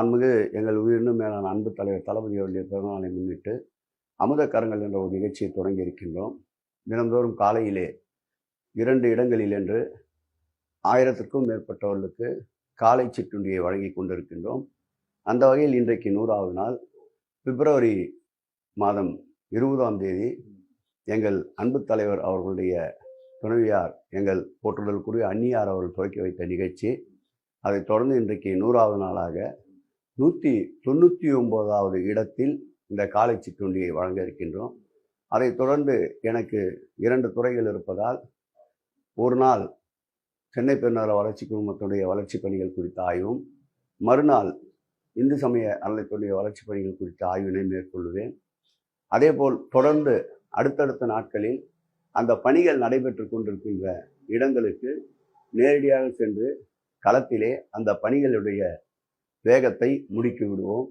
அன்மிகு எங்கள் உயிரினும் மேலான அன்பு தலைவர் தளபதி அவருடைய பிறந்தநாளை முன்னிட்டு அமுதக்கரங்கள் என்ற ஒரு நிகழ்ச்சியை தொடங்கி இருக்கின்றோம். தினந்தோறும் காலையிலே இரண்டு இடங்களில் என்று ஆயிரத்திற்கும் மேற்பட்டவர்களுக்கு காலை சிற்றுண்டியை வழங்கி கொண்டிருக்கின்றோம். அந்த வகையில் இன்றைக்கு நூறாவது நாள். பிப்ரவரி மாதம் இருபதாம் தேதி எங்கள் அன்பு தலைவர் அவர்களுடைய துணைவியார் எங்கள் போற்றுதலுக்குரிய அந்நியார் அவர்கள் துவக்கி வைத்த நிகழ்ச்சி. அதைத் தொடர்ந்து இன்றைக்கு நூறாவது நாளாக நூற்றி தொண்ணூற்றி ஒம்போதாவது இடத்தில் இந்த காலை சிற்றுண்டியை வழங்க இருக்கின்றோம் அதைத் தொடர்ந்து எனக்கு இரண்டு துறைகள் இருப்பதால் ஒரு நாள் சென்னை பெருநகர வளர்ச்சி குழுமத்துடைய வளர்ச்சிப் பணிகள் குறித்த ஆய்வும் மறுநாள் இந்து சமய அறநிலைத்துடைய வளர்ச்சிப் பணிகள் குறித்த ஆய்வினை மேற்கொள்வேன். அதேபோல் தொடர்ந்து அடுத்தடுத்த நாட்களில் அந்த பணிகள் நடைபெற்று கொண்டிருக்கின்ற இடங்களுக்கு நேரடியாக சென்று களத்திலே அந்த பணிகளுடைய வேகத்தை முடுக்கி விடுவோம்.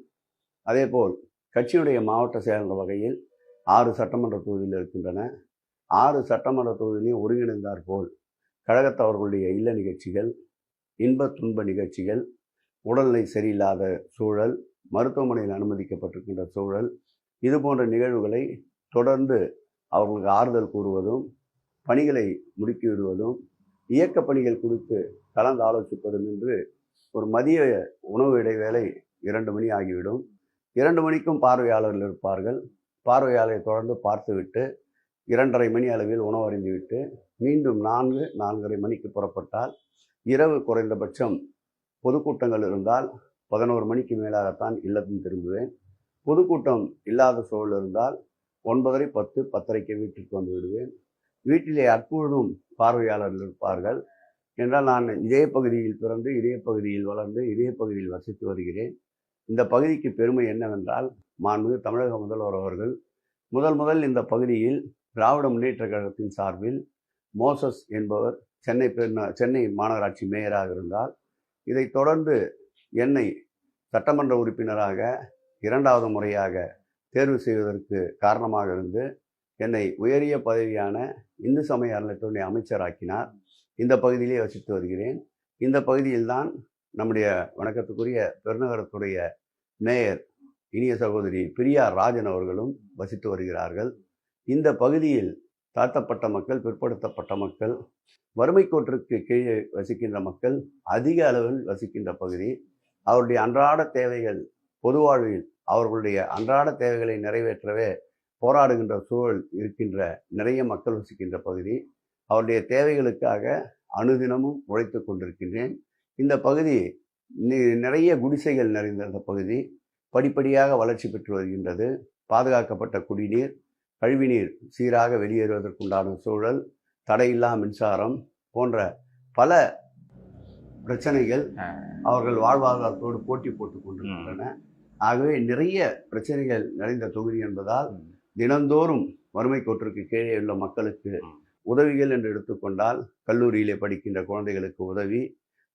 அதேபோல் கட்சியுடைய மாவட்ட செயலர் வகையில் ஆறு சட்டமன்ற தொகுதியில் இருக்கின்றன. ஆறு சட்டமன்ற தொகுதியிலையும் ஒருங்கிணைந்தார் போல் கழகத்தவர்களுடைய இல்ல நிகழ்ச்சிகள் இன்ப துன்ப நிகழ்ச்சிகள் உடல்நிலை சரியில்லாத சூழல் மருத்துவமனையில் அனுமதிக்கப்பட்டிருக்கின்ற சூழல் இது போன்ற நிகழ்வுகளை தொடர்ந்து அவர்களுக்கு ஆறுதல் கூறுவதும் பணிகளை முடுக்கிவிடுவதும் இயக்க பணிகள் குறித்து கலந்து ஆலோசிப்பதும் என்று ஒரு மதிய உணவு இடைவேளை இரண்டு மணி ஆகிவிடும். இரண்டு மணிக்கும் பார்வையாளர்கள் இருப்பார்கள். பார்வையாளரை தொடர்ந்து பார்த்துவிட்டு இரண்டரை மணி அளவில் உணவு மீண்டும் நான்கு நான்கரை மணிக்கு புறப்பட்டால் இரவு குறைந்தபட்சம் பொதுக்கூட்டங்கள் இருந்தால் பதினோரு மணிக்கு மேலாகத்தான் இல்லத்தின் திரும்புவேன். பொதுக்கூட்டம் இல்லாத சூழல் இருந்தால் ஒன்பதரை பத்து பத்தரைக்கு வீட்டிற்கு வந்து விடுவேன். வீட்டிலே அற்பொழுதும் பார்வையாளர்கள் இருப்பார்கள். என்றால் நான் இதே பகுதியில் பிறந்து இதே பகுதியில் வளர்ந்து இதே பகுதியில் வசித்து வருகிறேன். இந்த பகுதிக்கு பெருமை என்னவென்றால் மாண்புமிகு தமிழக முதல்வர் அவர்கள் முதல் முதல் இந்த பகுதியில் திராவிட முன்னேற்ற கழகத்தின் சார்பில் மோசஸ் என்பவர் சென்னை பெருநா சென்னை மாநகராட்சி மேயராக இருந்தால் இதைத் தொடர்ந்து என்னை சட்டமன்ற உறுப்பினராக இரண்டாவது முறையாக தேர்வு செய்வதற்கு காரணமாக இருந்து என்னை உயரிய பதவியான இந்து சமய அறநிலையத்துறை அமைச்சராக்கினார். இந்த பகுதியிலே வசித்து வருகிறேன். இந்த பகுதியில்தான் நம்முடைய வணக்கத்துக்குரிய பெருநகரத்துடைய மேயர் இனிய சகோதரி பிரியா ராஜன் அவர்களும் வசித்து வருகிறார்கள். இந்த பகுதியில் தாழ்த்தப்பட்ட மக்கள் பிற்படுத்தப்பட்ட மக்கள் வறுமை கோட்டிற்கு கீழே வசிக்கின்ற மக்கள் அதிக அளவில் வசிக்கின்ற பகுதி அவருடைய அன்றாட தேவைகள் பொது வாழ்வில் அவர்களுடைய அன்றாட தேவைகளை நிறைவேற்றவே போராடுகின்ற சூழல் இருக்கின்ற நிறைய மக்கள் வசிக்கின்ற பகுதி அவருடைய தேவைகளுக்காக அனுதினமும் உழைத்து கொண்டிருக்கின்றேன். இந்த பகுதி நிறைய குடிசைகள் நிறைந்த இந்த பகுதி படிப்படியாக வளர்ச்சி பெற்று வருகின்றது. பாதுகாக்கப்பட்ட குடிநீர் கழிவுநீர் சீராக வெளியேறுவதற்குண்டான சூழல் தடையில்லா மின்சாரம் போன்ற பல பிரச்சனைகள் அவர்கள் வாழ்வாதாரத்தோடு போட்டி போட்டுக் கொண்டிருக்கின்றன. ஆகவே நிறைய பிரச்சனைகள் நிறைந்த தொகுதி என்பதால் தினந்தோறும் வறுமை கோட்டிற்கு கீழே உள்ள மக்களுக்கு உதவிகள் என்று எடுத்துக்கொண்டால் கல்லூரியிலே படிக்கின்ற குழந்தைகளுக்கு உதவி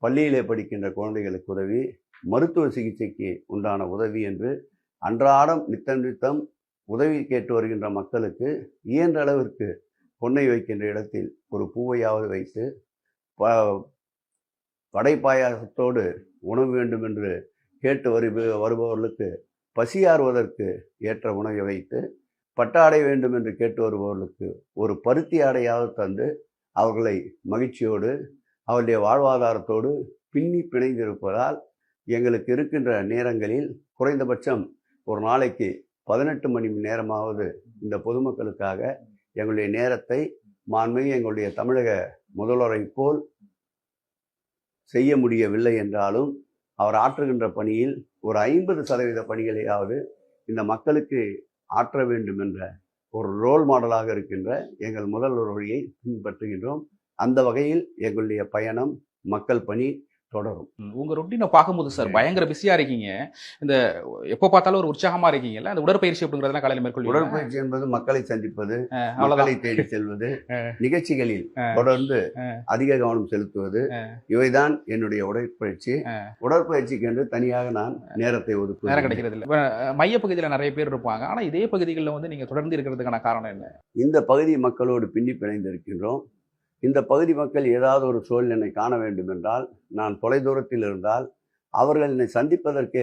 பள்ளியிலே படிக்கின்ற குழந்தைகளுக்கு உதவி மருத்துவ சிகிச்சைக்கு உண்டான உதவி என்று அன்றாடம் நித்தம் நித்தம் உதவி கேட்டு வருகின்ற மக்களுக்கு இயன்ற அளவிற்கு பொன்னை வைக்கின்ற இடத்தில் ஒரு பூவையாவது வைத்து ப வடை பாயாசத்தோடு உணவு வேண்டும் என்று கேட்டு வரு வருபவர்களுக்கு பசியாறுவதற்கு ஏற்ற உணவை வைத்து பட்டாடை வேண்டும் என்று கேட்டு வருபவர்களுக்கு ஒரு பருத்தி ஆடையாவது தந்து அவர்களை மகிழ்ச்சியோடு அவருடைய வாழ்வாதாரத்தோடு பின்னி பிணைந்திருப்பதால் எங்களுக்கு இருக்கின்ற நேரங்களில் குறைந்தபட்சம் ஒரு நாளைக்கு பதினெட்டு மணி நேரமாவது இந்த பொதுமக்களுக்காக எங்களுடைய நேரத்தை மாண்புமிகு எங்களுடைய தமிழக முதல்வரை போல் செய்ய முடியவில்லை என்றாலும் அவர் ஆற்றுகின்ற பணியில் ஒரு ஐம்பது சதவீத பணிகளையாவது இந்த மக்களுக்கு ஆற்ற வேண்டும் என்ற ஒரு ரோல் மாடலாக இருக்கின்ற எங்கள் முதல்வர் வழியை பின்பற்றுகின்றோம். அந்த வகையில் எங்களுடைய பயணம் மக்கள் பணி தொடரும். உங்க ரொட்டீனை பார்க்கும்போது சார் பயங்கர பிஸியா இருக்கீங்க. இந்த எப்போ பார்த்தாலும் ஒரு உற்சாகமா இருக்கீங்கல்ல அந்த உடற்பயிற்சி அப்படிங்கறதெல்லாம் காலையில மேற்கொள்வீங்க உடற்பயிற்சி என்பது மக்களை சந்திப்பது மக்களை தேடி செல்வது நிகழ்ச்சிகளில் தொடர்ந்து அதிக கவனம் செலுத்துவது இவைதான் என்னுடைய உடற்பயிற்சி. உடற்பயிற்சிக்கு என்று தனியாக நான் நேரத்தை நேரம் ஒதுக்குவேன் கிடைக்கிறது இல்ல மைய பகுதியில நிறைய பேர் இருப்பாங்க. ஆனா இதே பகுதிகளில் வந்து நீங்க தொடர்ந்து இருக்கிறதுக்கான காரணம் என்ன? இந்த பகுதி மக்களோடு பின்னி பிணைந்திருக்கின்றோம். இந்த பகுதி மக்கள் ஏதாவது ஒரு சூழ்நிலை காண வேண்டும் என்றால் நான் தொலைதூரத்தில் இருந்தால் அவர்கள் என்னை சந்திப்பதற்கே